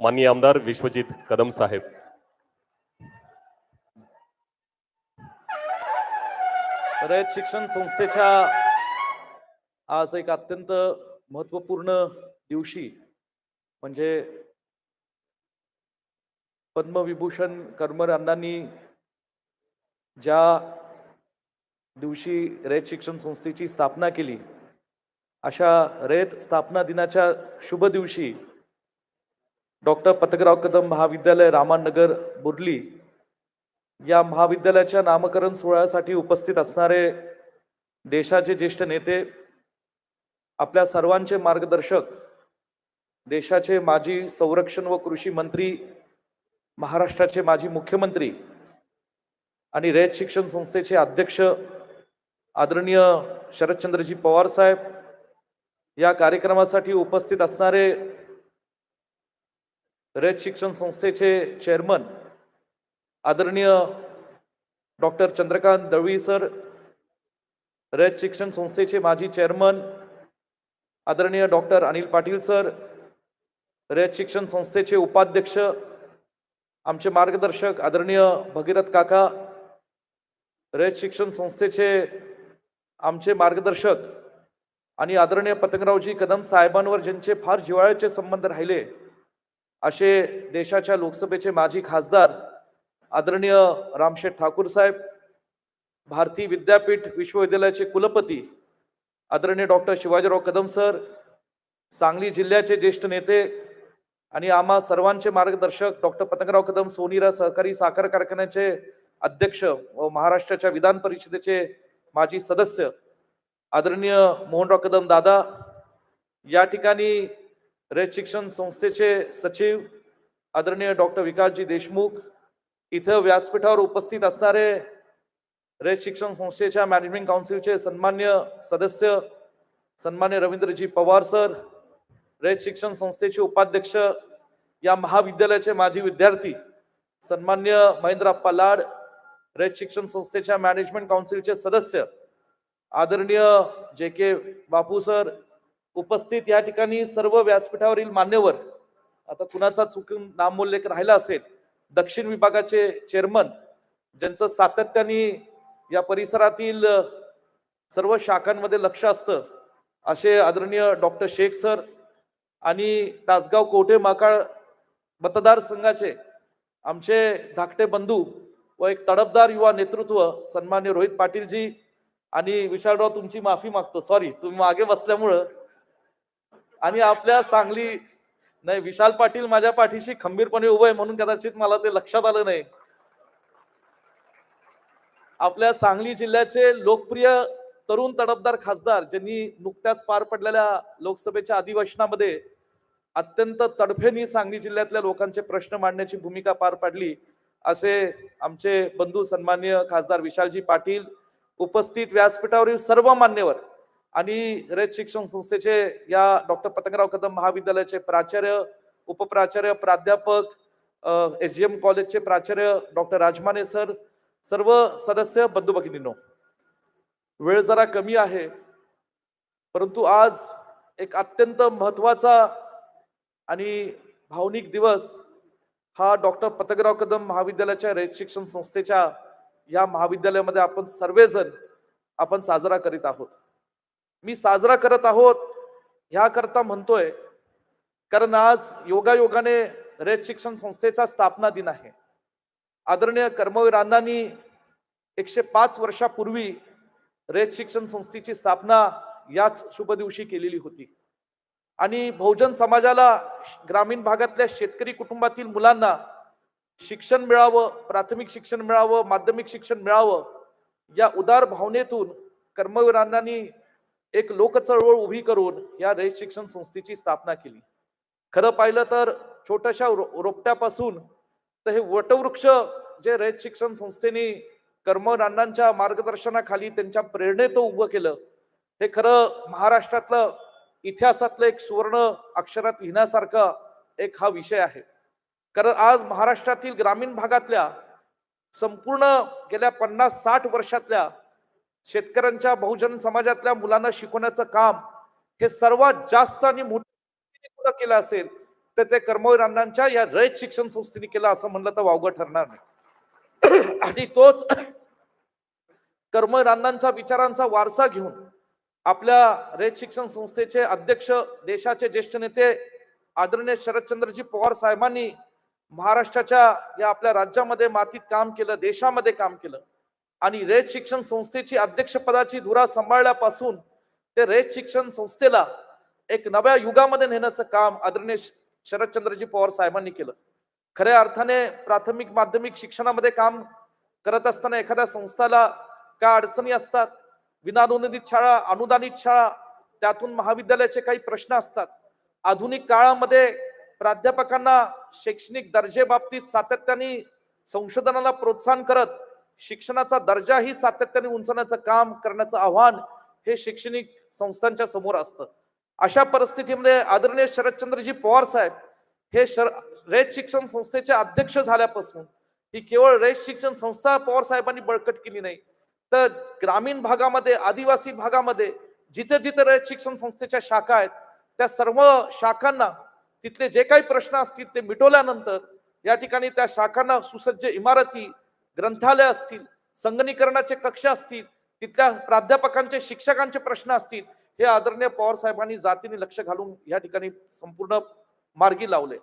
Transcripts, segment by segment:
माननीय आमदार विश्वजित कदम साहेब. रयत शिक्षण संस्थेच्या आज एक अत्यंत महत्त्वपूर्ण दिवशी म्हणजे पद्मविभूषण कर्मर अण्णांनी ज्या दिवशी रयत शिक्षण संस्थेची स्थापना केली अशा रयत स्थापना दिनाच्या शुभ दिवशी डॉक्टर पतकराव कदम महाविद्यालय रामानगर बुर्ली या महाविद्यालयाच्या नामकरण सोहळ्यासाठी उपस्थित असणारे देशाचे ज्येष्ठ नेते आपल्या सर्वांचे मार्गदर्शक देशाचे माजी संरक्षण व कृषी मंत्री महाराष्ट्राचे माजी मुख्यमंत्री आणि रयत शिक्षण संस्थेचे अध्यक्ष आदरणीय शरदचंद्रजी पवार साहेब या कार्यक्रमासाठी उपस्थित असणारे रयत शिक्षण संस्थेचे चेअरमन आदरणीय डॉक्टर चंद्रकांत दळवी सर रयत शिक्षण संस्थेचे माजी चेअरमन आदरणीय डॉक्टर अनिल पाटील सर रयत शिक्षण संस्थेचे उपाध्यक्ष आमचे मार्गदर्शक आदरणीय भगीरथ काका रयत शिक्षण संस्थेचे आमचे मार्गदर्शक आणि आदरणीय पतंगरावजी कदम साहेबांवर ज्यांचे फार जिव्हाळ्याचे संबंध राहिले असे देशाच्या लोकसभेचे माजी खासदार आदरणीय रामशेठ ठाकूर साहेब भारती विद्यापीठ विश्वविद्यालयाचे कुलपती आदरणीय डॉक्टर शिवाजीराव कदम सर सांगली जिल्ह्याचे ज्येष्ठ नेते आणि आम्हा सर्वांचे मार्गदर्शक डॉक्टर पतंगराव कदम सोनीरा सहकारी साखर कारखान्याचे अध्यक्ष व महाराष्ट्राच्या विधान परिषदेचे माजी सदस्य आदरणीय मोहनराव कदम दादा या ठिकाणी रयत शिक्षण संस्थेचे सचिव आदरणीय डॉक्टर विकासजी देशमुख इथं व्यासपीठावर उपस्थित असणारे रयत शिक्षण संस्थेच्या मॅनेजमेंट काउन्सिलचे सन्मान्य सदस्य सन्मान्य रवींद्रजी पवार सर रयत शिक्षण संस्थेचे उपाध्यक्ष या महाविद्यालयाचे माजी विद्यार्थी सन्मान्य महेंद्रप्पा लाड रयत शिक्षण संस्थेच्या मॅनेजमेंट काउन्सिलचे सदस्य आदरणीय जे के बापू सर उपस्थित या ठिकाणी सर्व व्यासपीठावरील मान्यवर आता कुणाचा चुकून नामोल्लेख राहिला असेल दक्षिण विभागाचे चेअरमन ज्यांचं सातत्याने या परिसरातील सर्व शाखांमध्ये लक्ष असतं असे आदरणीय डॉक्टर शेख सर आणि तासगाव कोठे माकाळ मतदारसंघाचे आमचे धाकटे बंधू व एक तडपदार युवा नेतृत्व सन्मान्य रोहित पाटीलजी आणि विशालराव तुमची माफी मागतो सॉरी तुम्ही मागे बसल्यामुळं आणि आपल्या सांगली नाही विशाल पाटील माझ्या पाठीशी खंबीरपणे उभं आहे म्हणून कदाचित मला ते लक्षात आलं नाही. आपल्या सांगली जिल्ह्याचे लोकप्रिय तरुण तडफदार खासदार ज्यांनी नुकत्याच पार पडलेल्या लोकसभेच्या अधिवेशनामध्ये अत्यंत तडफेनी सांगली जिल्ह्यातल्या लोकांचे प्रश्न मांडण्याची भूमिका पार पाडली असे आमचे बंधू सन्मान्य खासदार विशालजी पाटील उपस्थित व्यासपीठावरील सर्व मान्यवर आणि रयत शिक्षण संस्थेचे या डॉक्टर पतंगराव कदम महाविद्यालयाचे प्राचार्य उपप्राचार्य प्राध्यापक एस जी एम कॉलेजचे प्राचार्य डॉक्टर राजमाने सर सर्व सदस्य बंधू भगिनींनो. वेळ जरा कमी आहे परंतु आज एक अत्यंत महत्त्वाचा आणि भावनिक दिवस हा डॉक्टर पतंगराव कदम महाविद्यालयाच्या रयत शिक्षण संस्थेच्या या महाविद्यालयामध्ये आपण सर्वजण आपण साजरा करीत आहोत. मी साजरा करत आहोत ह्याकरता म्हणतोय कारण आज योगायोगाने रयत शिक्षण संस्थेचा स्थापना दिन आहे. आदरणीय कर्मवीर अण्णांनी एकशे पाच वर्षापूर्वी रयत शिक्षण संस्थेची स्थापना याच शुभ दिवशी केलेली होती. आणि बहुजन समाजाला ग्रामीण भागातल्या शेतकरी कुटुंबातील मुलांना शिक्षण मिळावं प्राथमिक शिक्षण मिळावं माध्यमिक शिक्षण मिळावं या उदार भावनेतून कर्मवीरांनी एक लोकचळवळ उभी करून या रयत शिक्षण संस्थेची स्थापना केली. खरं पाहिलं तर छोट्याशा रो- रोपट्यापासून तर हे वटवृक्ष जे रयत शिक्षण संस्थेने कर्मरांडांच्या मार्गदर्शनाखाली त्यांच्या प्रेरणेत उभं केलं हे खरं महाराष्ट्रातलं इतिहासातलं एक सुवर्ण अक्षरात लिहिण्यासारखा एक हा विषय आहे. कारण आज महाराष्ट्रातील ग्रामीण भागातल्या संपूर्ण गेल्या पन्नास साठ वर्षातल्या शेतकऱ्यांच्या बहुजन समाजातल्या मुलांना शिकवण्याचं काम हे सर्वात जास्त आणि मोठं केलं असेल तर ते कर्मवीर अण्णांच्या या रयत शिक्षण संस्थेने केलं असं म्हणलं तर वावगं ठरणार नाही. आणि तोच कर्मवीर अण्णांच्या विचारांचा वारसा घेऊन आपल्या रयत शिक्षण संस्थेचे अध्यक्ष देशाचे ज्येष्ठ नेते आदरणीय शरदचंद्रजी पवार साहेबांनी महाराष्ट्राच्या या आपल्या राज्यामध्ये मातीत काम केलं देशामध्ये काम केलं. आणि रयत शिक्षण संस्थेची अध्यक्षपदाची धुरा सांभाळल्यापासून ते रयत शिक्षण संस्थेला एक नव्या युगामध्ये नेण्याचं काम आदरणीय शरदचंद्रजी पवार साहेबांनी केलं. खऱ्या अर्थाने प्राथमिक माध्यमिक शिक्षणामध्ये काम करत असताना एखाद्या संस्थाला काय अडचणी असतात? विनानुदानित शाळा अनुदानित शाळा त्यातून महाविद्यालयाचे काही प्रश्न असतात. आधुनिक काळामध्ये प्राध्यापकांना शैक्षणिक दर्जेबाबतीत सातत्याने संशोधनाला प्रोत्साहन करत शिक्षणाचा दर्जाही सातत्याने उंचवण्याचं काम करण्याचं आव्हान हे शैक्षणिक संस्थांच्या समोर असतं. अशा परिस्थितीमध्ये आदरणीय शरदचंद्रजी पवार साहेब हे शर रेत शिक्षण संस्थेचे अध्यक्ष झाल्यापासून ही केवळ रयत शिक्षण संस्था पवार साहेबांनी बळकट केली नाही. तर ग्रामीण भागामध्ये आदिवासी भागामध्ये जिथे जिथे रयत शिक्षण संस्थेच्या शाखा आहेत त्या सर्व शाखांना तिथले जे काही प्रश्न असतील ते मिटवल्यानंतर या ठिकाणी त्या शाखांना सुसज्ज इमारती ग्रंथालय असतील संगणीकरणाचे कक्ष असतील तिथल्या प्राध्यापकांचे शिक्षकांचे प्रश्न असतील हे आदरणीय पवार साहेबांनी जातीने लक्ष घालून या ठिकाणी संपूर्ण मार्गी लावले.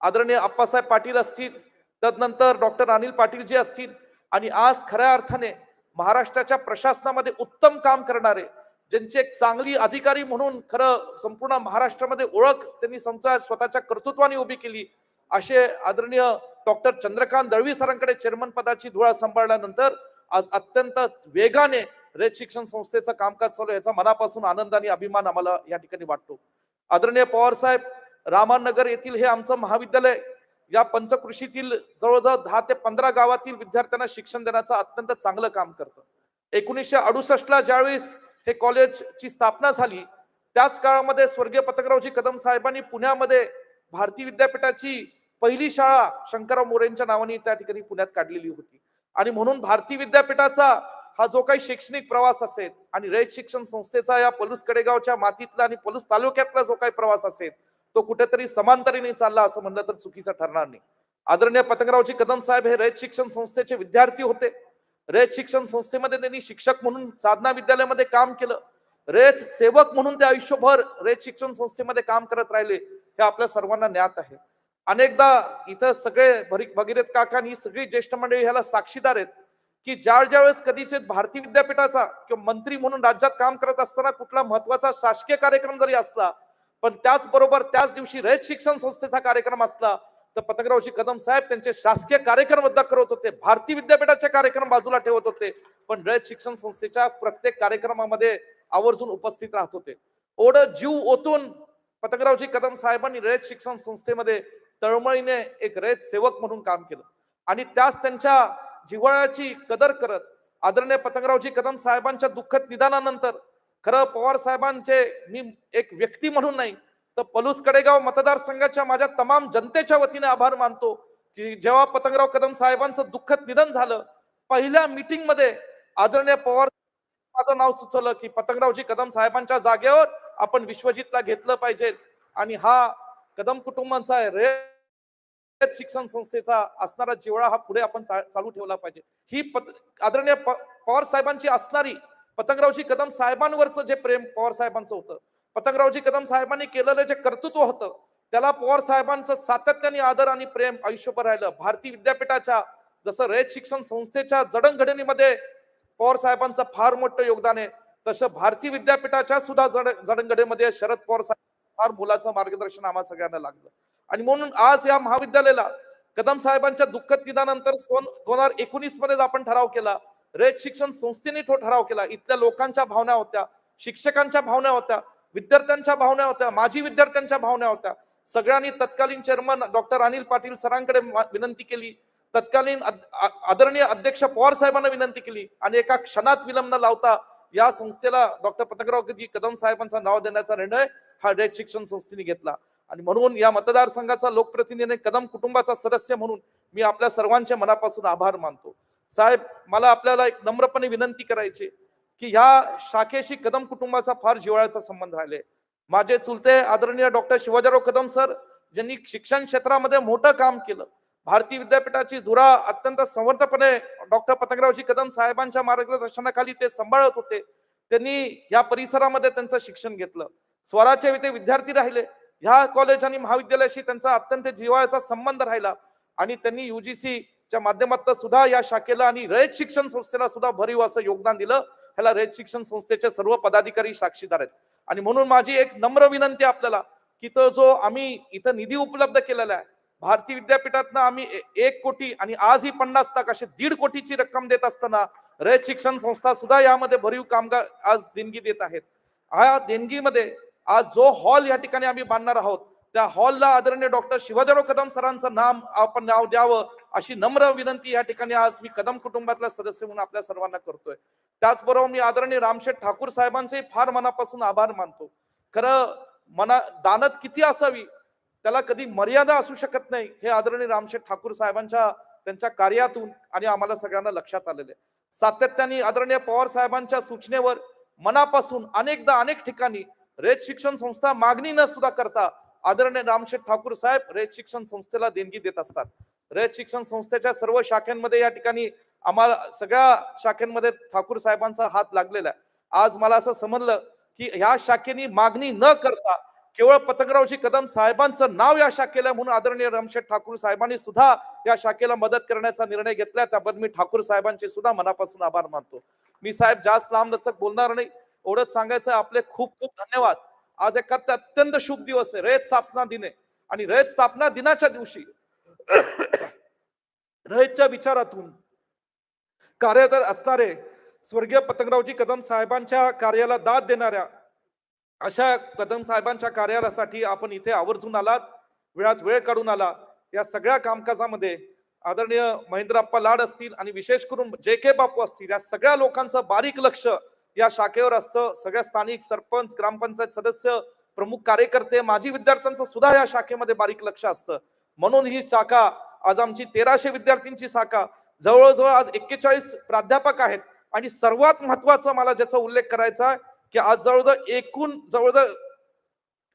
आदरणीय अप्पासाहेब पाटील असतील तदनंतर डॉक्टर अनिल पाटीलजी असतील आणि आज खऱ्या अर्थाने महाराष्ट्राच्या प्रशासनामध्ये उत्तम काम करणारे ज्यांची एक चांगली अधिकारी म्हणून खरं संपूर्ण महाराष्ट्रामध्ये ओळख त्यांनी समजा स्वतःच्या कर्तृत्वाने उभी केली असे आदरणीय डॉक्टर चंद्रकांत दळवी सरांकडे चेअरमन पदाची धुळा सांभाळल्यानंतर आज अत्यंत वेगाने रेत शिक्षण संस्थेचं कामकाज चालू आहे. याचा मनापासून आनंद आणि अभिमान आम्हाला या ठिकाणी वाटतो. आदरणीय पवार साहेब रामानगर येथील हे आमचं महाविद्यालय या पंचकृषीतील जवळजवळ दहा ते पंधरा गावातील विद्यार्थ्यांना शिक्षण देण्याचं अत्यंत चांगलं काम करतं. एकोणीसशे अडुसष्ट ला ज्यावेळेस हे कॉलेजची स्थापना झाली त्याच काळामध्ये स्वर्गीय पतंगरावजी कदम साहेबांनी पुण्यामध्ये भारती विद्यापीठाची पहिली शाळा शंकरराव मोरेंच्या नावाने त्या ठिकाणी पुण्यात काढलेली होती. आणि म्हणून भारती विद्यापीठाचा हा जो काही शैक्षणिक प्रवास असेल आणि रयत शिक्षण संस्थेचा या पलूस कडेगावच्या मातीतला आणि पलूस तालुक्यातला जो काही प्रवास असेल तो कुठेतरी समांतरीने चालला असं म्हणलं तर चुकीचं ठरणार नाही. आदरणीय पतंगरावजी कदम साहेब हे रयत शिक्षण संस्थेचे विद्यार्थी होते. रयत शिक्षण संस्थेमध्ये त्यांनी शिक्षक म्हणून साधना विद्यालयामध्ये काम केलं. रयत सेवक म्हणून ते आयुष्यभर रयत शिक्षण संस्थेमध्ये काम करत राहिले हे आपल्या सर्वांना ज्ञात आहे. अनेकदा इथं सगळे भरी- भगीरथ काका ही सगळी ज्येष्ठ मंडळी ह्याला साक्षीदार आहेत की ज्या ज्या वेळेस कधीचे भारती विद्यापीठाचा किंवा मंत्री म्हणून राज्यात काम करत असताना कुठला महत्त्वाचा शासकीय कार्यक्रम जरी असला पण त्याचबरोबर त्याच दिवशी रयत शिक्षण संस्थेचा कार्यक्रम असला तर पतंगरावजी कदम साहेब त्यांचे शासकीय कार्यक्रम रद्द करत होते भारती विद्यापीठाचे कार्यक्रम बाजूला ठेवत होते पण रयत शिक्षण संस्थेच्या प्रत्येक कार्यक्रमामध्ये आवर्जून उपस्थित राहत होते. ओढ जीव ओतून पतंगरावजी कदम साहेबांनी रयत शिक्षण संस्थेमध्ये तळमळीने एक रयत सेवक म्हणून काम केलं. आणि त्याच त्यांच्या जिव्हाळ्याची कदर करत आदरणीय पतंगरावजी कदम साहेबांच्या दुःखद निदानानंतर खरं पवार साहेबांचे मी एक व्यक्ती म्हणून नाही तर पलूस कडेगाव मतदारसंघाच्या माझ्या तमाम जनतेच्या वतीने आभार मानतो की जेव्हा पतंगराव कदम साहेबांचं दुःखद निधन झालं पहिल्या मीटिंगमध्ये आदरणीय पवार माझं नाव सुचवलं की पतंगरावजी कदम साहेबांच्या जागेवर आपण विश्वजितला घेतलं पाहिजे. आणि हा कदम कुटुंबांचा आहे शिक्षण संस्थेचा असणारा जिवळा हा पुढे आपण चालू ठेवला पाहिजे. ही आदरणीय पवार साहेबांची असणारी पतंगरावजी कदम साहेबांवरचं जे प्रेम पवार साहेबांचं होतं पतंगरावजी कदम साहेबांनी केलेलं जे कर्तृत्व होतं त्याला पवार साहेबांचं सातत्याने आदर आणि प्रेम आयुष्यभर राहिलं. भारतीय विद्यापीठाच्या जसं रयत शिक्षण संस्थेच्या जडणघडणीमध्ये पवार साहेबांचं फार मोठं योगदान आहे तसं भारती विद्यापीठाच्या सुद्धा जड जडणघडीमध्ये शरद पवार साहेब फार मुलाचं मार्गदर्शन आम्हा सगळ्यांना लागलं. आणि म्हणून आज या महाविद्यालयाला कदम साहेबांच्या दुःखद निधनानंतर सन दोन हजार एकोणीसमध्ये आपण ठराव केला रेड शिक्षण संस्थेने तो ठराव केला. इथल्या लोकांच्या भावना होत्या शिक्षकांच्या भावना होत्या विद्यार्थ्यांच्या भावना होत्या माजी विद्यार्थ्यांच्या भावना होत्या. सगळ्यांनी तत्कालीन चेअरमन डॉक्टर अनिल पाटील सरांकडे विनंती केली. तत्कालीन आदरणीय अध्यक्ष पवार साहेबांना विनंती केली आणि एका क्षणात विलंब न लावता या संस्थेला डॉक्टर पतंगराव कदम साहेबांचं नाव देण्याचा निर्णय हा रेड शिक्षण संस्थेने घेतला. आणि म्हणून या मतदारसंघाचा लोकप्रतिनिधी कदम कुटुंबाचा सदस्य म्हणून मी आपल्या सर्वांचे मनापासून आभार मानतो. साहेब मला आपल्याला एक नम्रपणे विनंती करायची की ह्या शाखेशी कदम कुटुंबाचा फार जिव्हाळ्याचा संबंध राहिले माझे चुलते आदरणीय डॉक्टर शिवाजीराव कदम सर ज्यांनी शिक्षण क्षेत्रामध्ये मोठं काम केलं भारतीय विद्यापीठाची धुरा अत्यंत समर्थपणे डॉक्टर पतंगरावजी कदम साहेबांच्या मार्गदर्शनाखाली ते सांभाळत होते त्यांनी या परिसरामध्ये त्यांचं शिक्षण घेतलं. स्वराचे विद्यार्थी राहिले ह्या कॉलेज आणि महाविद्यालयाशी त्यांचा अत्यंत जिव्हाळ्याचा संबंध राहिला. आणि त्यांनी युजीसी च्या माध्यमातून सुद्धा या शाखेला आणि रयत शिक्षण संस्थेला सुद्धा भरीव असं योगदान दिलं. ह्याला रयत शिक्षण संस्थेचे सर्व पदाधिकारी साक्षीदार आहेत. आणि म्हणून माझी एक नम्र विनंती आपल्याला की तो जो आम्ही इथं निधी उपलब्ध केलेला आहे भारतीय विद्यापीठातनं आम्ही एक कोटी आणि आज ही पन्नास लाख असे दीड कोटीची रक्कम देत असताना रयत शिक्षण संस्था सुद्धा यामध्ये भरीव कामगार आज देणगी देत आहेत. हा देणगीमध्ये आज जो हॉल या ठिकाणी आम्ही बांधणार आहोत त्या हॉलला आदरणीय डॉक्टर शिवाजीराव कदम सरांचं नाम आपण नाव द्यावं अशी नम्र विनंती या ठिकाणी आज मी कदम कुटुंबातला सदस्य म्हणून आपल्या सर्वांना करतोय. त्याचबरोबर मी आदरणीय रामशेठ ठाकूर साहेबांचे फार मनापासून आभार मानतो. खरं मना दानत किती असावी त्याला कधी मर्यादा असू शकत नाही हे आदरणीय रामशेठ ठाकूर साहेबांच्या त्यांच्या कार्यातून आणि आम्हाला सगळ्यांना लक्षात आलेले सातत्याने आदरणीय पवार साहेबांच्या सूचनेवर मनापासून अनेकदा अनेक ठिकाणी रेत शिक्षण संस्था मागणी न सुद्धा करता आदरणीय रामशेठ ठाकूर साहेब रेत शिक्षण संस्थेला देणगी देत असतात. रयत शिक्षण संस्थेच्या सर्व शाखांमध्ये या ठिकाणी आम्हाला सगळ्या शाखांमध्ये ठाकूर साहेबांचा हात लागलेला आहे. आज मला असं समजलं की ह्या शाखेने मागणी न करता केवळ पतंगरावजी कदम साहेबांचं नाव या शाखेला म्हणून आदरणीय रामशेठ ठाकूर साहेबांनी सुद्धा या शाखेला मदत करण्याचा निर्णय घेतला त्याबद्दल मी ठाकूर साहेबांचे सुद्धा मनापासून आभार मानतो. मी साहेब जास्त लांब लचक बोलणार नाही. एवढंच सांगायचं आपले खूप खूप धन्यवाद. आज एखाद अत्यंत शुभ दिवस आहे रयत स्थापना दिने आणि रयत स्थापना दिनाच्या दिवशी रयतच्या विचारातून कार्यरत असणारे स्वर्गीय पतंगरावजी कदम साहेबांच्या कार्याला दाद देणाऱ्या अशा कदम साहेबांच्या कार्यालयासाठी आपण इथे आवर्जून आलात वेळात वेळ काढून आला. या सगळ्या कामकाजामध्ये आदरणीय महेंद्रप्पा लाड असतील आणि विशेष करून जे के बापू असतील या सगळ्या लोकांचं बारीक लक्ष या शाखेवर असतं. सगळ्या स्थानिक सरपंच ग्रामपंचायत सदस्य प्रमुख कार्यकर्ते माजी विद्यार्थ्यांचं सुद्धा या शाखेमध्ये बारीक लक्ष असतं. म्हणून ही शाखा आज आमची तेराशे विद्यार्थ्यांची शाखा. जवळजवळ आज एक्केचाळीस प्राध्यापक आहेत. आणि सर्वात महत्वाचं मला ज्याचा उल्लेख करायचा आहे की आज जवळजवळ एकूण जवळजवळ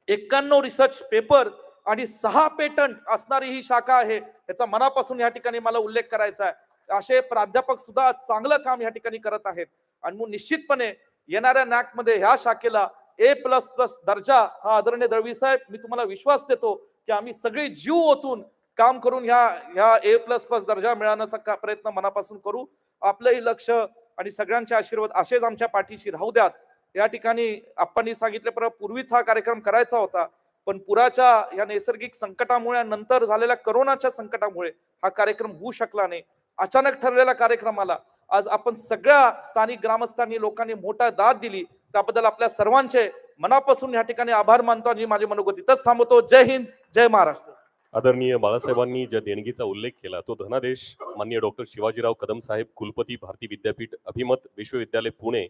एक्क्याण्णव रिसर्च पेपर आणि सहा पेटंट असणारी ही शाखा आहे याचा मनापासून या ठिकाणी मला उल्लेख करायचा आहे. असे प्राध्यापक सुद्धा चांगलं काम या ठिकाणी करत आहेत. आणि मग निश्चितपणे येणाऱ्या नॅकमध्ये ह्या शाखेला ए प्लस प्लस दर्जा हा आदरणीय दळवी साहेब मी तुम्हाला विश्वास देतो की आम्ही सगळे जीव ओतून काम करून ह्या ह्या ए प्लस प्लस दर्जा मिळवण्याचा का- प्रयत्न मनापासून करू. आपलंही लक्ष आणि सगळ्यांचे आशीर्वाद असेच आमच्या पाठीशी राहू द्यात. या ठिकाणी आपण सांगितल्याप्रमाणे पूर्वीच हा कार्यक्रम करायचा होता पण पुराच्या या नैसर्गिक संकटामुळे नंतर झालेल्या करोनाच्या संकटामुळे हा कार्यक्रम होऊ शकला नाही. अचानक ठरलेल्या कार्यक्रमाला आज आपण सगळ्या स्थानिक ग्रामस्थांनी लोकांनी मोठा दाद दिली. त्याबद्दल आपल्या सर्वांचे मनापासून या ठिकाणी आभार मानतो आणि माझी मनोगत. इथंच थांबवतो. जय हिंद जय महाराष्ट्र. आदरणीय बाळासाहेबांनी ज्या देणगीचा उल्लेख केला तो धनादेश माननीय डॉक्टर शिवाजीराव कदम साहेब कुलपती भारती विद्यापीठ अभिमत विश्वविद्यालय पुणे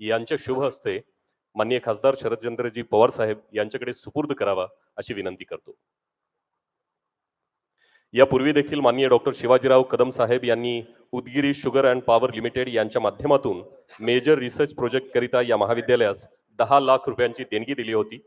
यांच्या शुभ हस्ते मान्य खासदार शरदचंद्रजी पवार साहेब यांच्याकडे सुपूर्द करावा अशी विनंती करतो. यापूर्वी देखील माननीय डॉक्टर शिवाजीराव कदम साहेब यांनी Udgiri sugar and power limited यांच्या माध्यमातून मेजर रिसर्च प्रोजेक्टकरिता या महाविद्यालयास दहा लाख रुपयांची देणगी दिली होती.